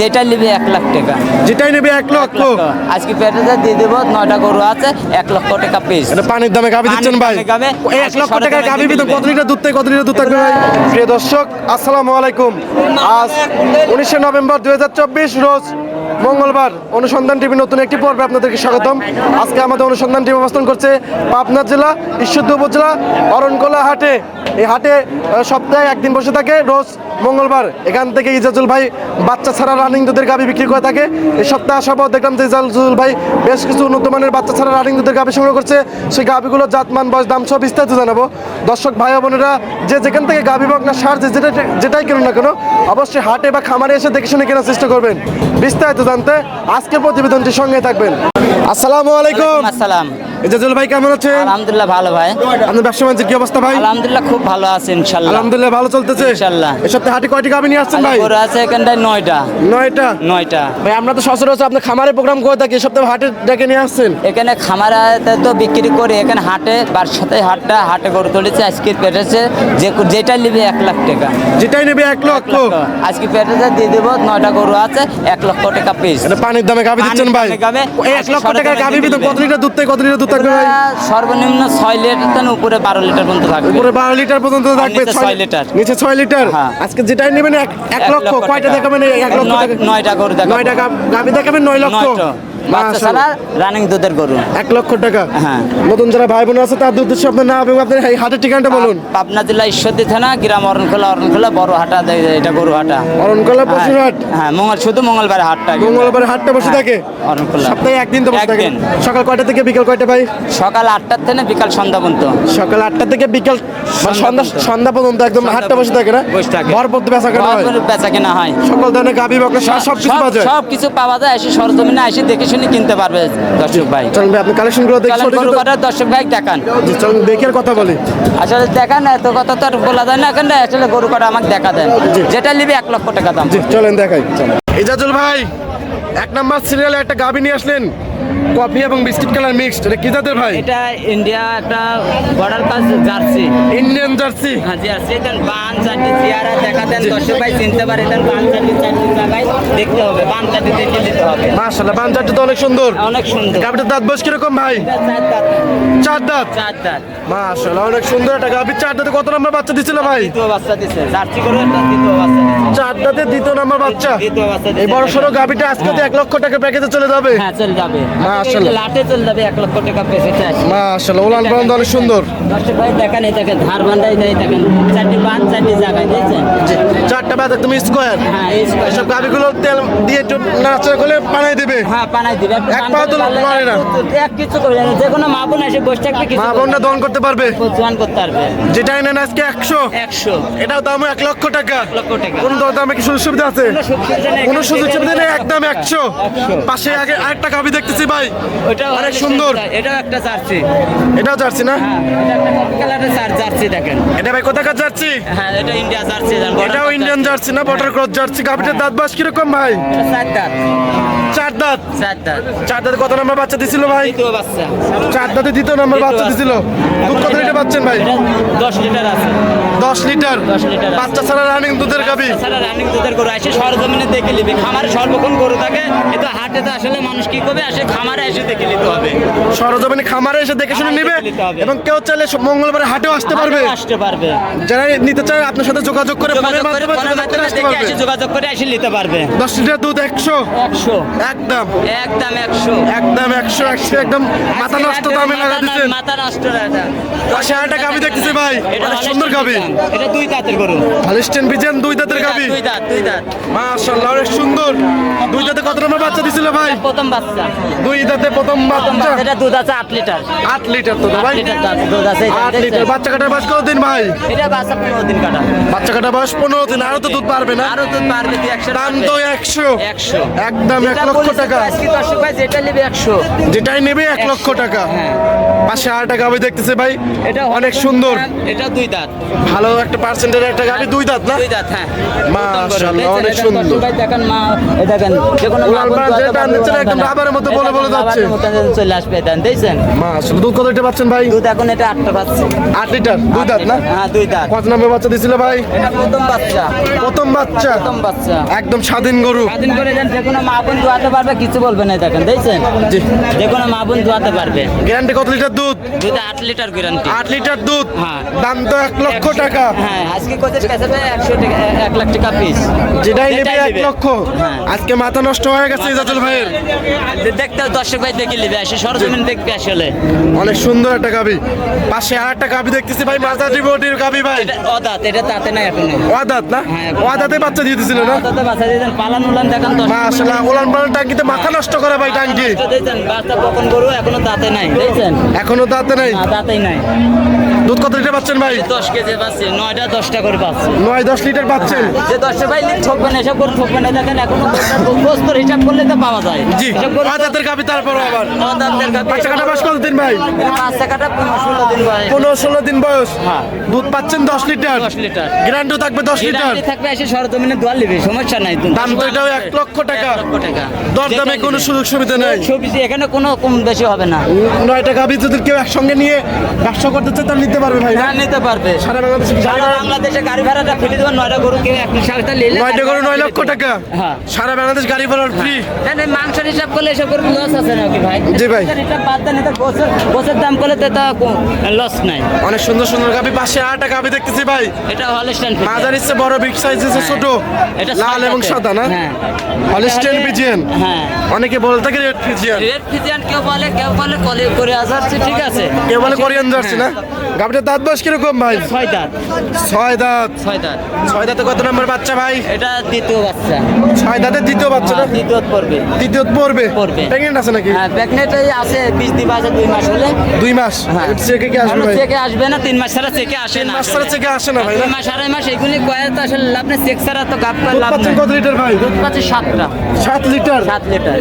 যেটা নিবে এক লাখ টাকা। যেটাই নেবে এক লক্ষ। আজকে পেটে দিয়ে দেবো নয়টা গরু আছে এক লক্ষ টাকা পিস এটা পানির দামে গাবি দিচ্ছেন ভাই। এক লক্ষ টাকা গাবি ভিতর কত লিটার দুধ থেকে কত লিটার দুধ থাকবে ভাই? প্রিয় দর্শক আসসালামু আলাইকুম। আজ উনিশে নভেম্বর দুই হাজার চব্বিশ রোজ মঙ্গলবার অনুসন্ধান টিভি নতুন একটি পর্বে আপনাদেরকে স্বাগতম। আজকে আমাদের অনুসন্ধান টিভি অবস্থান করছে পাবনা জেলা, ঈশ্বরদী উপজেলা, অরণকোলা হাটে। এই হাটে সপ্তাহে একদিন বসে থাকে, রোজ মঙ্গলবার। এখান থেকে ইজাজুল ভাই বাচ্চা ছাড়া রানিং দুধের গাভি বিক্রি করে থাকে। এই সপ্তাহে আসার পর দেখলাম যে ইজাজুল ভাই বেশ কিছু উন্নত মানের বাচ্চা ছাড়া রানিং দুধের গাভি সংগ্রহ করছে। সেই গাভিগুলো জাতমান, বয়স, দাম সব বিস্তারিত জানাব। দর্শক, ভাই বোনেরা, যে যেখান থেকে গাভি বক না, সার যেটাই কেন না কেন, অবশ্যই হাটে বা খামারে এসে দেখে শুনে কেনার চেষ্টা করবেন। বিস্তারিত জানতে আজকের প্রতিবেদনটির সঙ্গে থাকবেন। আসসালামু আলাইকুম। আসসালাম। ইজাজুল ভাই কেমন আছেন? আলহামদুলিল্লাহ ভালো ভাই। আপনার ব্যবসা বাণিজ্যের কি অবস্থা ভাই? আলহামদুলিল্লাহ খুব ভালো আছে ইনশাল্লাহ। আলহামদুলিল্লাহ ভালো চলতেছে। ইনশাল্লাহ। এই সপ্তাহে হাটে কয়টি গাভি নিয়ে আসছেন ভাই? গরু আছে এখানটায় নয়টা। নয়টা? নয়টা। ভাই আমরা তো সচরাচর আপনার খামারে প্রোগ্রাম করে থাকি এই সপ্তাহে হাটে ডেকে নিয়ে আসছেন। এখানে খামারাতে তো বিক্রি করে এখানে হাটে বার সাথে হাটটা হাটে গরু তুলেছে আজকে পেটেছে যে যেটা নিবে এক লাখ টাকা। যেটাই নেবে এক লক্ষ? আজকে পেটেছে দিয়ে দেবো নয়টা গরু আছে এক লক্ষ টাকা পিস এটা পানির দামে গাভি দিচ্ছেন ভাই। এই লক্ষ টাকার গাভীর ভিতর কত লিটার দুধ থেকে কত লিটার দুধ থাকবে সর্বনিম্ন ছয় লিটার উপরে বারো লিটার পর্যন্ত থাকবে উপরে বারো লিটার পর্যন্ত থাকবে ছয় লিটার। নিচে ছয় লিটার হ্যাঁ। আজকে যেটাই নেবেন এক লক্ষ কয়টা। দেখাবেন এক লক্ষ নয়- টাকা? নয়টা গরু দেখাবো। নয়টা গাভী দেখাবেন নয় লক্ষ বাচ্চা ছাড়া রানিং দুধের গরু। এক লক্ষ টাকা। হ্যাঁ। নতুন যারা ভাই বোন আছে তার উদ্দেশ্যে আপনার নাম এবং আপনার এই হাটের ঠিকানাটা বলুন। পাবনা জেলা ঈশ্বরদী থানা গ্রাম অরণখোলা অরণখোলা বড় হাটা এটা গরু হাটা। অরণকলা পশুর হাট? হ্যাঁ, হ্যাঁ মঙ্গল শুধু মঙ্গলবার হাটটা। মঙ্গলবার হাটটা বসে থাকে? অরণখোলা। সপ্তাহে একদিন তো বসে থাকে। সকাল কয়টা থেকে বিকাল কয়টা ভাই? সকাল আটটার থেকে বিকাল সন্ধ্যা পর্যন্ত। সকাল আটটা থেকে বিকাল সন্ধ্যা সন্ধ্যা পর্যন্ত। একদম হাটটা বসে থাকে না? বসে থাকে। ভরপুর বেচা কেনা হয়। বেচা কেনা হয়। সকল ধরনের গাভি বকরা সব কিছু পাওয়া যায়। সব কিছু পাওয়া যায়। এসে সরজমিনে এসে দেখে শুনে কিনতে পারবে দর্শক ভাই। আপনি কালেকশনগুলো দেখি চলেন সঠিক গরু তো- কাটার দর্শক ভাই দেখান। জি, চলুন দেখে কথা বলি। আসলে দেখান এত কথা তো আর বলা যায় না এখানটা আসলে গরু কাটা আমাকে দেখা দেন। যেটা নিবে এক লক্ষ টাকা দাম। জি চলেন দেখাই। ইজাজুল ভাই এক নাম্বার সিরিয়ালে একটা গাভি নিয়ে আসলেন। কফি এবং বিস্কিট কালার মিক্সড এটা কি জাতের ভাই? এটা ইন্ডিয়া একটা border pass jersey. Indian jersey? হ্যাঁ জার্সি। দেন বান চাটি চেয়ারা দেখা দেন দর্শক ভাই চিনতে পারে দেন বান চাটি চাটি জায়গায় দেখতে হবে বান দেখে নিতে হবে। মাশাআল্লাহ বাঞ্চারটা তো অনেক সুন্দর। অনেক সুন্দর। গাভিটার দাঁত বয়স কীরকম ভাই? চার দাঁত। চার দাঁত? মাশাআল্লাহ অনেক সুন্দর একটা গাভি চার দাঁতে কত নাম্বার বাচ্চা দিছিল ভাই? দ্বিতীয় বাচ্চা দিছে জার্সি করে দ্বিতীয় বাচ্চা চার দাঁতে দ্বিতীয় নাম্বার বাচ্চা? দ্বিতীয় বাচ্চা এই বড় সড়ো গাভিটা আজকে তো এক লক্ষ টাকা প্যাকেজে চলে যাবে। হ্যাঁ চলে যাবে। মাশাআল্লাহ। লাটে চলে যাবে এক লক্ষ টাকা মাশাআল্লাহ ওলান অনেক সুন্দর। দর্শক ভাই দেখেন এই ধার বান্ধাই দেয় দেখেন। চারটি বান চারটি জায়গায় দিয়েছেন চারটা বাদ একদম স্কোয়ার হ্যাঁ গাভিগুলো তেল দিয়ে একটু নাড়াচাড়া করলে পানাই দেবে। হ্যাঁ পানাই দিবে। এক পা তো নড়ে না। এক কিছু করবে না। যে কোনো মা বোন এসে বসে থাকবে কিছু মা বোনরা দহন করতে পারবে? জোয়ান করতে পারবে। যেটাই নেন আজকে একশো। একশো। এটাও দাম এক লক্ষ টাকা। লক্ষ টাকা। কোন দর দামে কি সুযোগ সুবিধা আছে? কোনো সুযোগ সুবিধা নেই। একদম একশো। পাশে আগে আরেকটা গাভি দেখতেছি ভাই। ওটাও অনেক সুন্দর। এটাও একটা জার্সি। এটাও জার্সি না? হ্যাঁ এটা জার্সি দেখেন। ভাই কোথাকার জার্সি? হ্যাঁ এটা ইন্ডিয়া জার্সি এটাও ইন্ডিয়ান জার্সি। না? বটার ক্রস জার্সি। গাভিটার দাঁত বাস কীরকম ভাই? চার দাঁত। চার দাঁত? কত নম্বর বাচ্চা দিছিল ভাই? চার দাঁতে দ্বিতীয় নম্বর বাচ্চা দিছিল। দুধ কত লিটার পাচ্ছেন ভাই? দশ লিটার আছে। দশ লিটার? 10 লিটার আছে। বাচ্চা ছাড়া রানিং দুধের তাছাড়া রানিং দুধের গরু আসে সরজমিনে দেখে নিবে। খামারে সর্বক্ষণ গরু থাকে কিন্তু হাটে তো আসলে মানুষ কি করবে? আসে খামারে এসে দেখে নিতে হবে। সরজমিনে খামারে এসে দেখে শুনে নিবে। এবং কেউ চাইলে মঙ্গলবার হাটেও আসতে পারবে। আসতে পারবে। যারা নিতে চায় আপনার সাথে যোগাযোগ করে যোগাযোগ করে ফোনের যোগাযোগ করে নিতে পারবে। দশ লিটার দুধ একশো? একশো। একদম। একদম একশো। একদম একশো একশো একদম মাথা নষ্ট দামে লাগা দিচ্ছেন। মাথা নষ্ট দাদা। পাশে আরেকটা গাভি দেখতেছি ভাই অনেক সুন্দর গাভি এটা দুই দাঁতের গরু। হলিস্টেন বিজেন দুই দাঁতের গাভি দুই দাঁত দুই দাঁত। মাশাআল্লাহ অনেক সুন্দর। দুই দাঁতে কত নম্বর বাচ্চা দিছিল ভাই? প্রথম বাচ্চা। দুই দাঁতে প্রথম বাচ্চা। এটা দুধ আছে আট লিটার। আট লিটার তো ভাই। লিটার দুধ আছে এটা আট লিটার। বাচ্চা কাটার বয়স কতদিন ভাই? এটা বাচ্চা পনেরো দিন কাটা। বাচ্চা কাটার বয়স পনেরো দিন আরও তো দুধ পারবে না। আরও দুধ পারবে তুই একশো দাম তো একশো। একদম এক লক্ষ টাকা। যেটা নেবে একশো। যেটাই নেবে এক লক্ষ টাকা। হ্যাঁ। পাশে আরেকটা গাবি দেখতেছি ভাই। এটা অনেক সুন্দর। এটা দুই দাঁত। ভালো একটা পার্সেন্টের একটা গাবি দুই দাঁত না? দুই দাঁত হ্যাঁ। মাশাআল্লাহ, অনেক সুন্দর। ভাই দেখেন মা এ দেখেন একদম রাবারের মতো বলে বলে যাচ্ছে। মতো চলে আসবে দেন দেখছেন? মাশাআল্লাহ দুধ কত লিটার পাচ্ছেন ভাই? দুধ এখন এটা পাচ্ছে। লিটার দুই দাঁত না? হ্যাঁ দুই দাঁত। কত নামে বাচ্চা দিছিল ভাই। এটা প্রথম বাচ্চা। প্রথম বাচ্চা। প্রথম বাচ্চা। একদম স্বাধীন গরু। স্বাধীন করে দেন মা বোন দোয়াতে পারবে কিছু বলবে না দেখেন জি। কোনো মা বোন দোয়াতে পারবে। গ্যারান্টি কত লিটার দুধ? দুধে আট লিটার গ্যারান্টি আট লিটার দুধ? হ্যাঁ। দাম তো এক লক্ষ টাকা। হ্যাঁ আজকে কোচের কাছে একশো টাকা এক লাখ টাকা পিস যেটাই নেবে এক লক্ষ। হ্যাঁ। আজকে মাথা নষ্ট হয়ে গেছে ইজাজুল ভাইয়ের। দেখতে দর্শক ভাই দেখে নিবে আসে সরজমিন দেখবে আসলে। অনেক সুন্দর একটা গাবি। পাশে আর একটা গাবি দেখতেছি ভাই মাঝারি বডির গাবি ভাই। অদাত এটা তাতে নাই এখনও ওয়াদাত না? হ্যাঁ। ওয়াদাতে বাচ্চা দিয়ে দিছিল না? অদাতে বাচ্চা দিয়েছেন পালান উলান দেখান দশ মাশাআল্লাহ ওলান পালান টাঙ্কিতে মাথা নষ্ট করে ভাই টাঙ্কি বাচ্চা বকন গরু এখনও দাঁতে নাই দেখছেন? এখনও দাঁতে নাই? না দাঁতেই নাই। দুধ কত লিটার পাচ্ছেন ভাই? দশ কেজি পাচ্ছি নয়টা দশটা করে পাচ্ছি। নয় দশ লিটার পাচ্ছেন। যে দশটা ভাই ঠকবেন এসব করে ঠকবেন না দেখেন এখনও বস্তুর হিসাব করলে তো পাওয়া যায়। জি ওয়াদাতের গাবি তারপর আবার। অদাতের গাভী- বাচ্চা কাটা বাস কতদিন ভাই? পাঁচ টাকাটা পনেরো ষোলো দিন বয়স পনেরো ষোলো দিন বয়স। হ্যাঁ। দুধ পাচ্ছেন দশ লিটার? দশ লিটার। গ্যারান্টিও থাকবে দশ লিটার? থাকবে এসে সরজমিনে দোয়ার নিবে সমস্যা নাই তো। দাম তো এটাও এক লক্ষ টাকা। এক লক্ষ টাকা। দরদামে যেটা কোনো সুযোগ সুবিধা নাই। সবজি এখানে কোনো কম বেশি হবে না। নয়টা গাবি যদি কেউ একসঙ্গে নিয়ে ব্যবসা করতে চায় তাহলে নিতে পারবে ভাই হ্যাঁ নিতে পারবে। সারা বাংলাদেশে গাড়ি সারা ভাড়া- বাংলাদেশে গাড়ি ভাড়াটা ফ্রি দেবেন নয়টা গরু কেউ এক সাথে নিলে নয়টা করে নয় লক্ষ টাকা? হ্যাঁ। সারা বাংলাদেশ গাড়ি ভাড়া ফ্রি তাহলে মাংসের হিসাব করলে এসব করে লস আছে নাকি ভাই? জি ভাই। হিসাব বাদ দেন এটা গোছের গোছের দাম করলে তো তা লস নাই। অনেক সুন্দর সুন্দর গাবি পাশে আটটা গাবি দেখতেছি ভাই। এটা হলস্টাইন মাঝার ইচ্ছে বড় বিগ সাইজ ইচ্ছে ছোট। এটা লাল এবং সাদা না? হ্যাঁ। হলিস্টেন পিজিয়ান হ্যাঁ। অনেকে বলে থাকে রেড পিজিয়ান রেড ফিজিয়ান কেউ বলে কেউ বলে কলে করে আসাচ্ছি ঠিক আছে। কেউ বলে কোরিয়ান জার্সি না? গাবিটার দাঁত বয়স কীরকম ভাই? ছয় দাঁত। ছয় দাঁত। ছয় দাঁত। ছয় দাঁতে কত নম্বর বাচ্চা ভাই? এটা দ্বিতীয় বাচ্চা। ছয় দাঁতের দ্বিতীয় বাচ্চা না? হ্যাঁ, দ্বিতীয় পড়বে। দ্বিতীয় পড়বে? পড়বে। প্রেগনেন্ট আছে নাকি? হ্যাঁ প্রেগনেন্ট আছে বিশ দিন আছে দুই মাস হলে। দুই মাস? হ্যাঁ। চেকে কি আসবে ভাই? চেকে আসবে না তিন মাস ছাড়া চেকে আসে না মাস ছাড়া চেকে আসে না ভাই না? মাস আড়াই মাস এগুলি কয়ে তো আসলে লাভ নেই চেক ছাড়া তো গাপ করে লাভ নেই। কত লিটার ভাই? দুধ পাচ্ছে সাতটা সাত লিটার? সাত লিটার।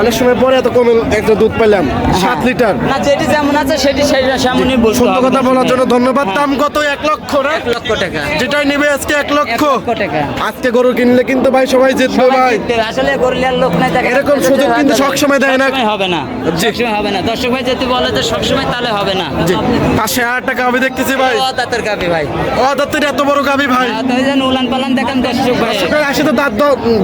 অনেক সময় পরে এত কমে একটা দুধ পেলাম সাত লিটার। না যেটি যেমন আছে সেটি সেটা সেমনই বলতে সত্য কথা বলার জন্য ধন্যবাদ। দাম কত? এক লক্ষ না? এক লক্ষ টাকা। যেটাই নেবে আজকে এক লক্ষ। টাকা। আজকে গরু কিনলে কিন্তু ভাই সবাই জিতবে ভাই। আসলে গরুলিয়ার লোক নাই দেখেন। এরকম সুযোগ কিন্তু সবসময় দেয় না। হবে না। সবসময় হবে না। দর্শক ভাই যদি বলে যে সবসময় তাহলে হবে না। পাশে আট টাকা আমি দেখতেছি ভাই। ও দাঁতের গাবি ভাই। ও দত্তের এত বড় গাবি ভাই। আর তো উলান পালান দেখেন দর্শক ভাই। আসে তো দাঁত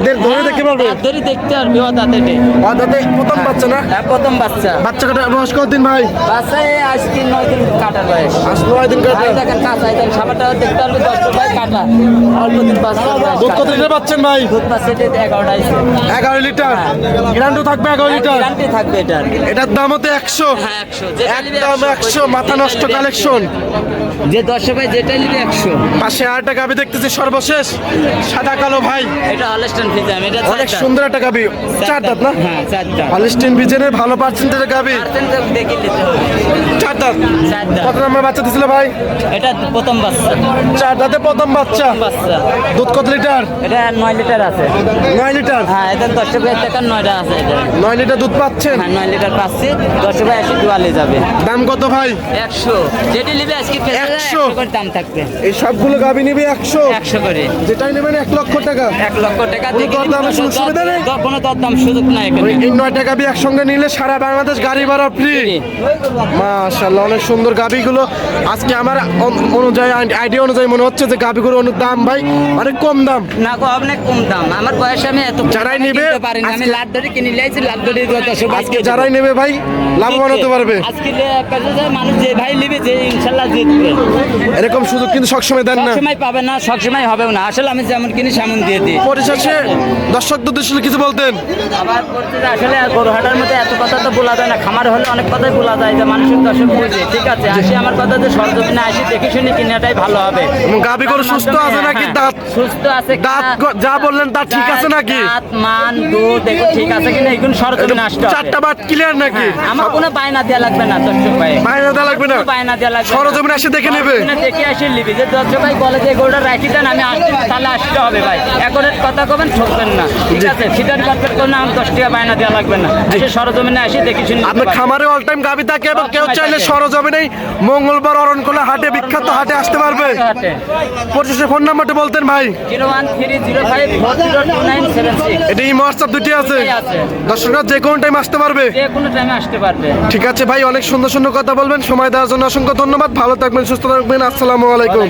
দের- ধরে দেখতে পারবে। ধরে দেখতে পারবি ও দাঁতের ও দাঁতে প্রথম বাচ্চা না? হ্যাঁ, প্রথম বাচ্চা। বাচ্চা কাটা বয়স কতদিন ভাই? আজ তিন নয় দিন কাটার বয়স। আজ নয় দিন কাটা দেখেন কাঁচা সাবারটা দেখতে পারবি দর্শক ভাই কাটা। অল্প দিন বাচ্চা দুধ কত লিটার পাচ্ছেন ভাই? দুধ পাচ্ছে এগারোটা এগারো লিটার? গ্যারান্টি থাকবে এগারো লিটার? গ্যারান্টি থাকবে এটার এটার দাম হতো একশো। হ্যাঁ একশো। একদম একশো। মাথা নষ্ট কালেকশন যে দশশো ভাই যেটা নিবে একশো। পাশে আর একটা গাবি দেখতেছি সর্বশেষ। সাদা কালো ভাই। এটা ফিজাম এটা অনেক সুন্দর একটা গাবি। চার দাঁত না? হ্যাঁ হলিস্টিন বিজেনের ভালো পার্সেন্টেজের গাবি। দেখে নিতে চার দাঁত কত নম্বর বাচ্চা দিছিল ভাই? এটা প্রথম বাচ্চা। চার দাঁতে প্রথম বাচ্চা। বাচ্চা। দুধ কত লিটার? এটা নয় লিটার আছে। নয় লিটার? হ্যাঁ এটা দশটা ভাই টাকার নয়টা আছে এটা নয় লিটার দুধ পাচ্ছেন? হ্যাঁ নয় লিটার পাচ্ছি। দশটা ভাই একশো দুয়ালে যাবে। দাম কত ভাই? একশো। যেটি নিবে আজকে একশো। করে দাম থাকবে। এই সবগুলো গাবি নিবে একশো? একশো করে। যেটাই নেবেন এক লক্ষ টাকা। এক লক্ষ টাকা দরদামের সুযোগ সুবিধা নেই? কোনো দরদাম সুযোগ নাই এই নয়টা গাবি একসঙ্গে নিলে সারা বাংলাদেশ গাড়ি ভাড়া ফ্রি মাশাল্লাহ অনেক সুন্দর গাবিগুলো আজকে আমার অনুযায়ী আইডিয়া অনুযায়ী মনে হচ্ছে যে গাবিগুলোর অনেক দাম ভাই অনেক কম দাম। না গো অনেক কম দাম। আমার বয়সে আমি এত যারাই নিবে, পারি না। আমি ধরে কিনে লাইছি লাট ধরে আজকে যারাই নেবে ভাই লাভবান হতে পারবে। আজকে মানুষ যে ভাই নিবে যে ইনশাল্লাহ জিতবে। এরকম সুযোগ কিন্তু সবসময় দেন না। সবসময় পাবে না সবসময় হবেও না। আসলে আমি যেমন কিনি সেমন দিয়ে দিই। পরিশেষে দর্শক উদ্দেশ্যে কিছু বলতেন? আবার যে আসলে গরু হাটার মধ্যে এত কথা তো বলা যায় না। খামার হলে অনেক কথাই বলা যায়। মানুষের দর্শক বুঝে ঠিক আছে? আসি আমার কথা যে সরজমিনে আসি দেখে শুনে কিনাটাই ভালো হবে। গাবি গরু সুস্থ আছে নাকি? হ্যাঁ, দাঁত সুস্থ আছে দাঁত যা বললেন তা ঠিক আছে নাকি? দাঁত মান দুধ এগুলো ঠিক আছে কিনা? এগুলো সরজমিনে আসতে হবে। চারটা ক্লিয়ার নাকি? হ্যাঁ, আমার কোনো বায়না লাগবে না দর্শক ভাই। দেওয়া লাগবে না? বায়না লাগবে। সরজমিনে এসে দেখে নেবে? দেখে আসি লিবি যে দর্শক ভাই বলে যে গরুটা রাখি দেন আমি আসছি তাহলে আসতে হবে ভাই। এখন কথা কবেন ঠকবেন না। ঠিক আছে? ফিটার কাটবেন কোনো আমার দশ টাকা বায়না দেওয়া লাগবে না। সরজমিনে আসি দেখে শুনে আপনার। খামারে অল টাইম গাবি থাকে এবং কেউ চাইলে। সরজমিনেই মঙ্গলবার অরণকোলা হাটে বিখ্যাত হাটে আসতে পারবে। পঁচিশে ফোন নাম্বারটা বলতেন ভাই। এটা এই হোয়াটসঅ্যাপ দুটি আছে। দর্শকরা যে কোনো টাইম আসতে পারবে। ঠিক আছে ভাই অনেক সুন্দর সুন্দর কথা বলবেন। সময় দেওয়ার জন্য অসংখ্য ধন্যবাদ। ভালো থাকবেন সুস্থ থাকবেন। আসসালামু আলাইকুম।